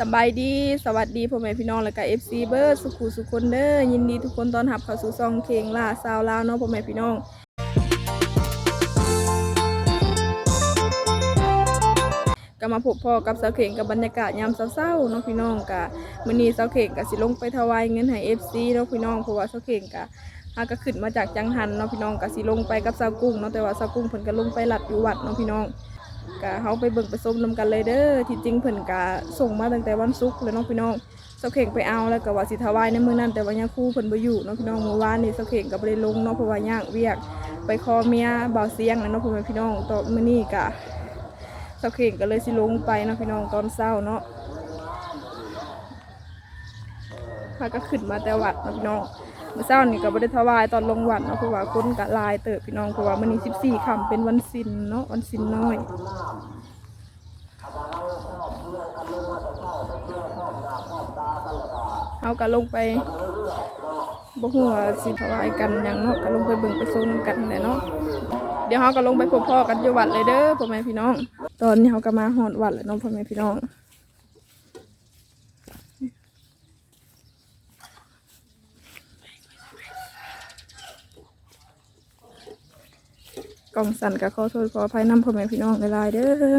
สบายดีสวัสดีพ่อแม่พี่น้องและก็ FC เบอร์สุขุสุขคนเด้อยินดีทุกคนตอนรับเข้าสู่ซองเคงล่าซาวลาวเนาะพ่อแม่พี่น้องก็มาพบพ่อกับสาวเข่งกับบรรยากาศยามเศร้าๆเนาะพี่น้องกะมื้อนี้สาวเข่งก็สิลงไปถวายเงินให้ FC เนาะพี่น้องเพราะว่าสาวเข่งกะหาก็ขึ้นมาจากจังหันเนาะพี่น้องก็สิลงไปกับสาวกุ้งเนาะแต่ว่าสาวกุ้งเพิ่นก็ลงไปหลัดอยู่วัดเนาะพี่น้อง ก็เฮาไปเบิ่งไปชมนํกันเลยเด้อที่จริงเพิ่นก็ส่งมาตั้งแต่วันศุกร์เลยเนาะพี่น้องสาเข่งไปเอาแล้วก็ว่าสิถวายในมื้อนั้นแต่ว่ายาคู่เพิ่นบ่อยู่เนาะพี่น้องเมื่อวานนี้สาเข่งก็บ่ได้ลงเนาะเพราะว่ายากเวียก ไปคอเมียบ่าวเสียงแล้วเนาะพ่อแม่พี่น้องต่อมื้อนี้ก็สาเข่งก็เลยสิลงไปเนาะพี่น้องตอนเช้าเนาะพาก็ขึ้นมาแต่วัดเนาะพี่น้อง เมื่อเช้านี่ก็บ่ได้ถวายตอนลงวัดเนาะเพราะว่าคนก็หลายเติบพี่น้องเพราะว่ามื้อนี้14ค่ำเป็นวันศีลเนาะวันศีลน้อยเฮาก็ลงไปบ่ฮู้ว่าสิถวายกันหยังเนาะก็ลงไปเบิ่งไปชมกันแหละเนาะเดี๋ยวเราก็ลงไปพบพ่อกันอยู่วัดเลยเด้อพ่อแม่พี่น้อง ตอนนี้เขาก็มาหอดวัดแล้วเน้องพ่อแม่พี่น้อง กล่องสั่นกับขอโทษขออภัยน้ำพ่อแม่พี่น้องหลายๆเด้อ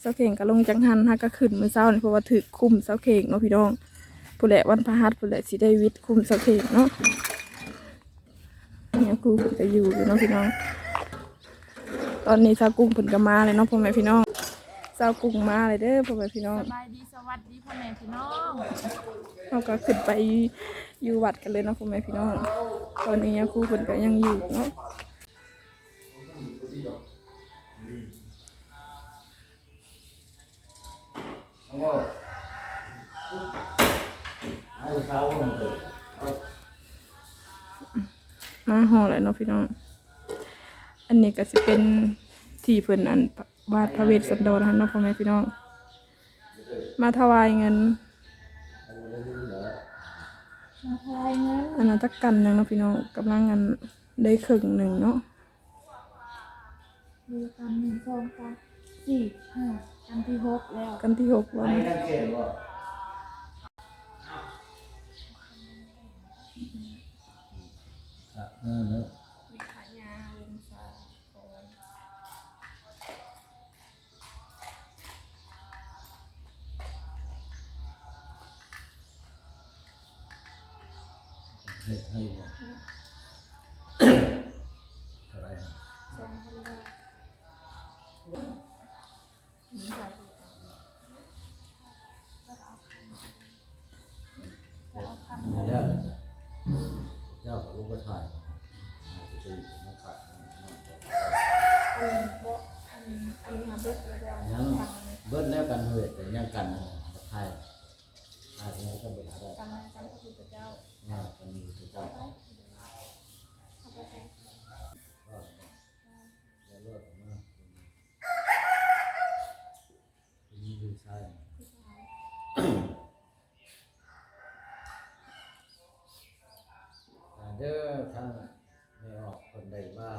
เสาเข่งก็ลงจังหันฮะก็ขึ้นมือเช้านี่ยเพราะว่าถือคุมเสาเข่งเนาะพี่น้องผู้แหละวันพฤหัสผู้แหละสีได้วิทย์คุมเสาเข่งเนาะเนี่ยครูเพิ่นก็อยู่อยู่เนาะพี่น้อง ตอนนี้สาวกุ้งเพิ่นก็มาเลยเนาะพ่อแม่พี่น้อง สาวกุ้งมาเลยเด้อพ่อแม่พี่น้องสบายดีสวัสดีพ่อแม่พี่น้องเราก็ขึ้นไปอยู่วัดกันเลยเนาะพ่อแม่พี่น้อง ตอนนี้เนี่ยครูเพิ่นก็ยังอยู่เนาะมาห่อแล้วเนาะพี่น้อง อันนี้ก็สิเป็นที่เพิ่นอัน วาดพระเวสสันดรนะเนาะพ่อแม่พี่น้อง มาถวายเงินมาทายเงินอันนั้นจักกันหนึงเนาะพี่น้องกำลังเงินได้ครึ่งหนึ่งเนาะดูกันหนึ่งสองสามสี่ห้ากันที่หกแล้วกันที่หกวันให้ให้ บ่อะไทั้งไม่ออกคนใดบ้า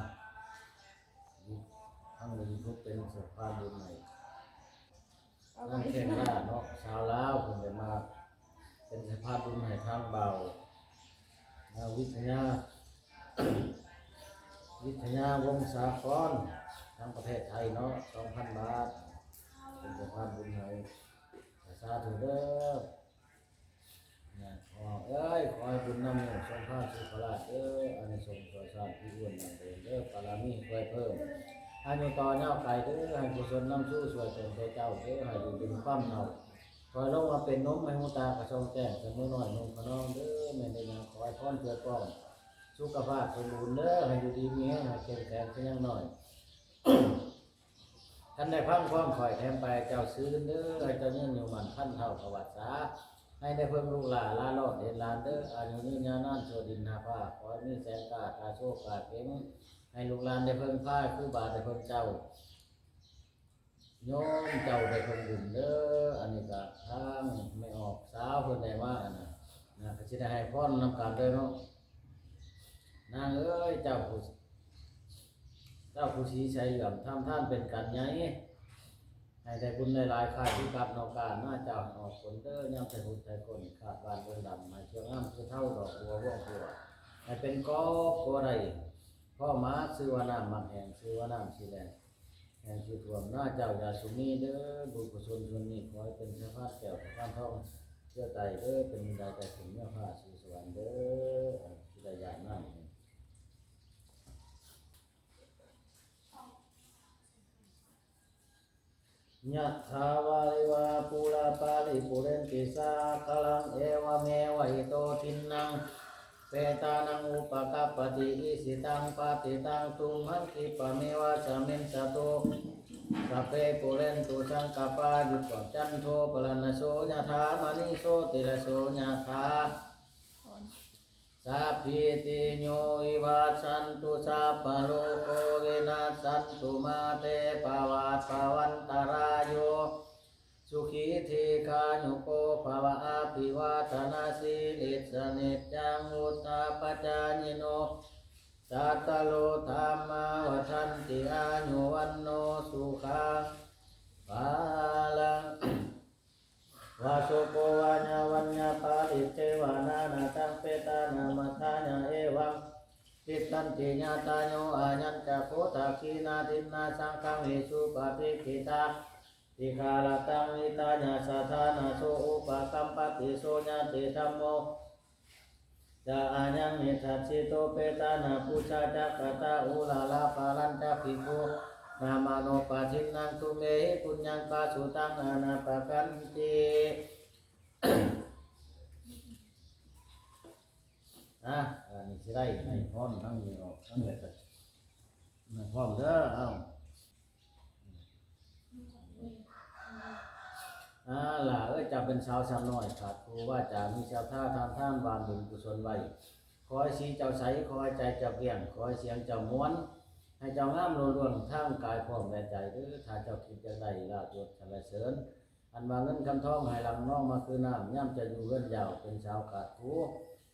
ทั้งมีทุกเป็นสุภาพบุญใหม่นั่งแข่งล่าเนาะชาวลาวคนใดมาเป็นสภาพบุญใหม่ทางเบานาวิทยา วิทยาวงศาครทางประเทศไทยเนาะสองพันบาท เป็นสภาพบุญใหม่สาธุเด้อ นะขอเอ้ยขอให้บุญนำหนึ่งสองข้าสุขลาภเอ้ยอันนี้ส่งต่อชาติที่อ้วนนั่นเองเด้อปารามีคอยเพิ่มให้มีต่อเน่าไก่เด้อให้กุศลนำสู้สวยตนใจเจ้าเด้อให้อยู่ดึงความเนาคอยลงมาเป็นนมให้หูตากระชองแจ้งเสมอหน่อยนมขน้องเด้อแม่ได้ยังขอให้พรเพื่อป้องสุขภาพสมบูรณ์เด้อให้อยู่ดีมีแรงให้เข้มแข็งเพียงหน่อยท่านได้พังความคอยแถมไปเจ้าซื้อเด้อให้เจ้าเนื่องอยู่มันขั้นเท่าประวัติศาสตร์ ให้ได้เพิ่มลูกหลานลาลอดเด่นลานเด้ออายุยืนยาวนานโชดินนาภาขอให้มีแสงกาตาโชคกาเพ่งให้ลูกหลานได้เพิ่มผ้าคือบาทได้เพิ่มเจ้าโยมเจ้าได้เพิ่มบุญเด้ออันนี้ก็ทางไม่ออกสาวเพิ่นได้ว่าอันน่ะนะก็สิได้ให้พรนำกันเด้อเนาะนางเอ้ยเจ้าผู้เจ้าผู้ชีชัยเหลื่อมทำท่านเป็นกันไง ให้ได้บุญได้หลายค่าที่กับนอกการหน้าเจ้าออกผลเด้อย่ำใส่หุ่นใส่คนขาดบานเบิ่งดำมาเชียงอ้ำคือเท่าดอกบัวว่องบัวให้เป็นก้อกัวใดพ่อมาซื้อว่าน้ำมักแห่งซื้อว่าน้ำสีแดงแห่งสีท่วมหน้าเจ้าอย่าสุนีเด้อบุญกุศลส่วนนี้ขอให้เป็นสภาพแก้วสภาพทองเชื่อใจเด้อเป็นได้ใจถึงเนื้อผ้าสู่ ยะถาวาริวาปุราปาริปุเรนติสาคลังเอวเมวะอิโตทินังเปตานังอุปกัปปติอิสิตังปฏิตังตุมหังคิปะเมวะสมินสตุสัพเพปุเรนตุสังกปายุปจันโทปรณโสยะถามณิโสติระโสยะถา สัพพิติโยวิวัชชันตุสัพพะโลกโควินาสันตุมาเตปวัตปวันตรายโยสุขีทีคายุโกภวะอภิวาทนาสีลิสนิจังอุตตาปจายิโนสัตโลธรรมาวัฏันติอายุวันโนสุขังภา วาสุโกวาญาวัญญาปาลิเทวานานาตังเปตานามัทาญาเอวังติตันติญาตาโยอาญัญจะโคตาคีนาทินาสังฆังเอสุปฏิกิตาติคาลตังอิตาญาสัทธานาโสอุปกัมปติโสญาติธรรมโมจะอาญังเมทัสสิโตเปตานาปุชาจักตาอุลาลาปาลันจักขิ โกนามาโนปาทินังตุเมหิปุญญังปาสุตังอนาปะกันติอะอันนี้สิได้ให้พร้อมทั้งนี้ออกทั้งนี้ก็ให้พร้อมเด้อเอ้าอ่าล่ะเอ้ยจะเป็นชาวชาวน้อยครับครูว่าจะมีชาวท่าทำท่านบานบุญกุศลไว้ขอให้สีเจ้าใสขอให้ใจเจ้าเพียงขอให้เสียงเจ้าม้วน ให้เจ้างามรวนทั้งกายพร้อมและใจเด้อถ้าเจ้าคิดจังใดลาบยศสรรเสริญ อันว่าเงินคำทองให้หลังน้องมาคือน้ำย่ำจะอยู่เรื่อนยาวเป็นชาวขาดผู้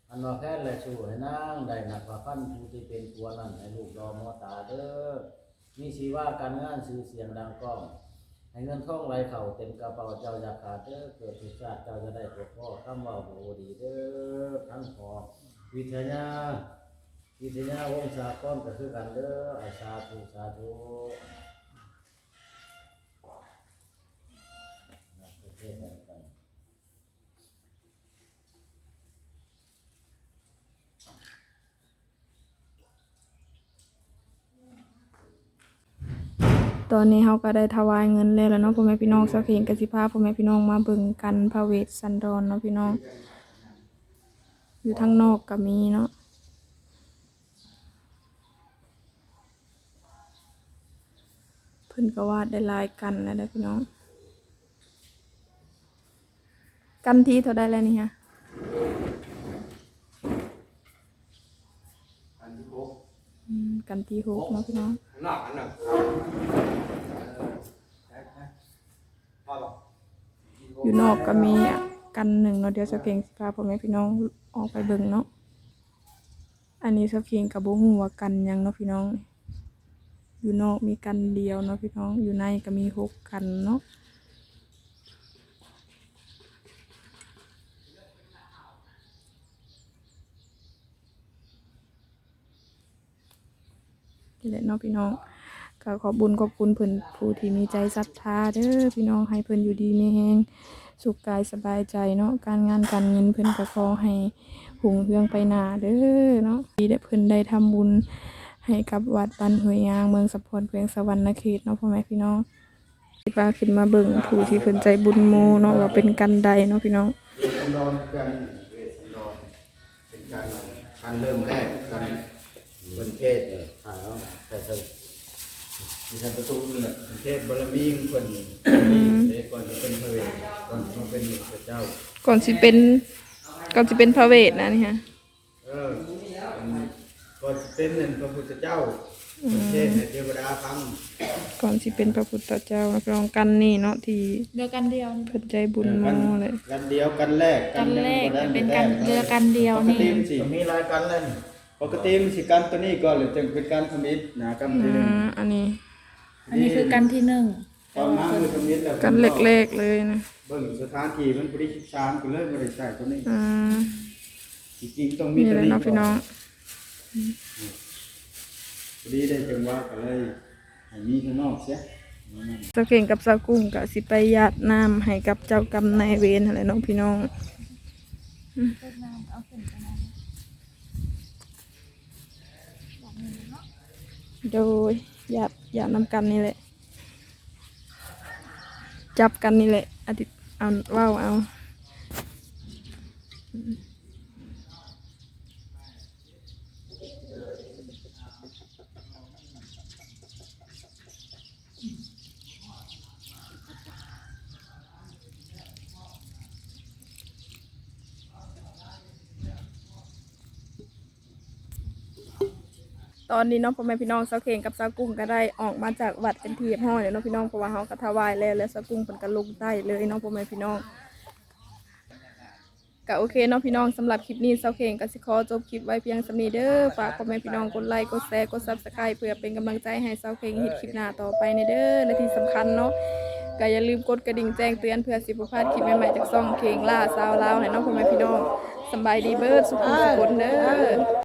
อันว่าแค่และสู้ให้นางได้หนักกว่าพันผู้ที่เป็นตัวนั้นให้ลูกรอมอตาเด้อมีชีว่าการงานสื่อเสียงดังก้องให้เงินทองไหลเข่าเต็มกระเป๋าเจ้าอยากขาดเด้อเกิดทุกชาติเจ้าจะได้ปกพ่อคำว่าโหดีเด้อทั้งพอวิทยา วิทยาวงศาก้อนก็คือกันเด้ออาสาธุสาธุนะประเทศกันตอนนี้เฮาก็ได้ถวายเงินแล้วแล้วเนาะพ่อแม่พี่น้องสักเห็นกสิพาพ่อแม่พี่น้องมาเบิ่งกันพระเวทสันดรเนาะพี่น้อง อยู่ทางนอกก็มีเนาะ เพิ่นก็วาดได้ลายกันแล้วเด้อพี่น้อง กันที่เท่าได้แล้วนี่ฮะอันที่หกอืมกันที่หกเนาะพี่น้องนอกอันหนึ่งพอหรอกอยู่นอกก็มีอะกันหนึ่งเนาะเดี๋ยวสเก่งสิพาพ่อแม่พี่น้องออกไปเบิ่งเนาะอันนี้สเก่งกับบ่ฮู้ว่ากันยังเนาะพี่น้อง อยู่นอกมีกันเดียวเนาะพี่น้องอยู่ในก็มีหกกันเนาะนี่แหละเนาะพี่น้องก็ขอบุญขอบคุณเพิ่นผู้ที่มีใจศรัทธาเด้อพี่น้องให้เพิ่นอยู่ดีมีแฮงสุขกายสบายใจเนาะการงานการเงินเพิ่นก็ขอให้หุงเฮืองไปหนาเด้อเนาะที่ได้เพิ่นได้ทำบุญ ให้กับวัดบ้านห้วยยางเมืองสะพรเพียงสวรรณเขตเนาะพ่อแม่พี่น้องที่พาขึ้นมาเบิ่งผู้ที่เพิ่นใจบุญโมเนาะว่าเป็นกันใดเนาะพี่น้องเวทสันดรกันเวทสันดรเป็นการการเริ่มแรกการบนเทศเนี่ยถ่ายเอาแต่เสร็จที่ทางประตูนี่แหละเป็นเทพบารมีของคนเด็กก่อนจะเป็นพระเวทก่อนมาเป็นพระเจ้า ก่อนสิเป็นก่อนสิเป็นพระเวทนะนี่ฮะ เป็นหนึ่งพระพุทธเจ้าเป็นเทพในเทวดาฟังก่อนสิเป็นพระพุทธเจ้าพี่น้องกันนี่เนาะที่เรือกันเดียวนี่เพิ่นใจบุญโมเลยกันเดียวกันแรกกันแรกยังบ่ได้เป็นกันเรือกันเดียวปกนี่ติมันสิมีรายการเลยปกติมันสิกันตัวนี้ก่อนหรือจึงเป็นการทำอิฐนะกันอ่ที่หนึ่งาอันนี้ อันนี้คือกันที่หนึ่งตอนน้ำมือสำนิดแล้วกันเล็กๆเลยนะเบิ่งสถานที่มันบริชิตชานก็เลยบ่ได้ใช้ตัวนี้อืมจริงๆต้องมีนี่ตัวเลยนี้เนาะพี่น้อง พอดีได้จังหวะก็เลยให้มีข้างนอกเสียเจ้าเก่งกับเจ้ากุ้งก็สิไปหยาดน้ำให้กับเจ้ากรรมนายเวรอะไรน้องพี่น้องโดยหยาดหยาดน้ำกันนี่แหละ จับกันนี่แหละอธิเอาว่าวเอา ตอนนี้น้องพ่อแม่พี่น้องสาวเข่งกับสาวกุ้งก็ได้ออกมาจากวัดเป็นทีเรียบร้อยแล้วเนาะพี่น้องเพราะว่าเขาก็ถวายแล้วแล้วสาวกุ้งเพิ่นก็ลงใต้เลยน้องพ่อแม่พี่น้องก็โอเคเนาะพี่น้องสำหรับคลิปนี้สาวเข่งก็สิขอจบคลิปไว้เพียงสำนีเด้อฝากพ่อแม่พี่น้องกดไลค์กดแชร์กด Subscribe เพื่อเป็นกำลังใจให้สาวเข่งเฮ็ดคลิปหน้าต่อไปในเด้อและที่สำคัญเนาะก็อย่าลืมกดกระดิ่งแจ้งเตือนเพื่อสิบพลาดคลิปใหม่ๆจากซ่องเข่งล่าสาวลาวให้น้องพ่อแม่พี่น้องสบายดีเบิร์ดสุขสุขคนเด้อ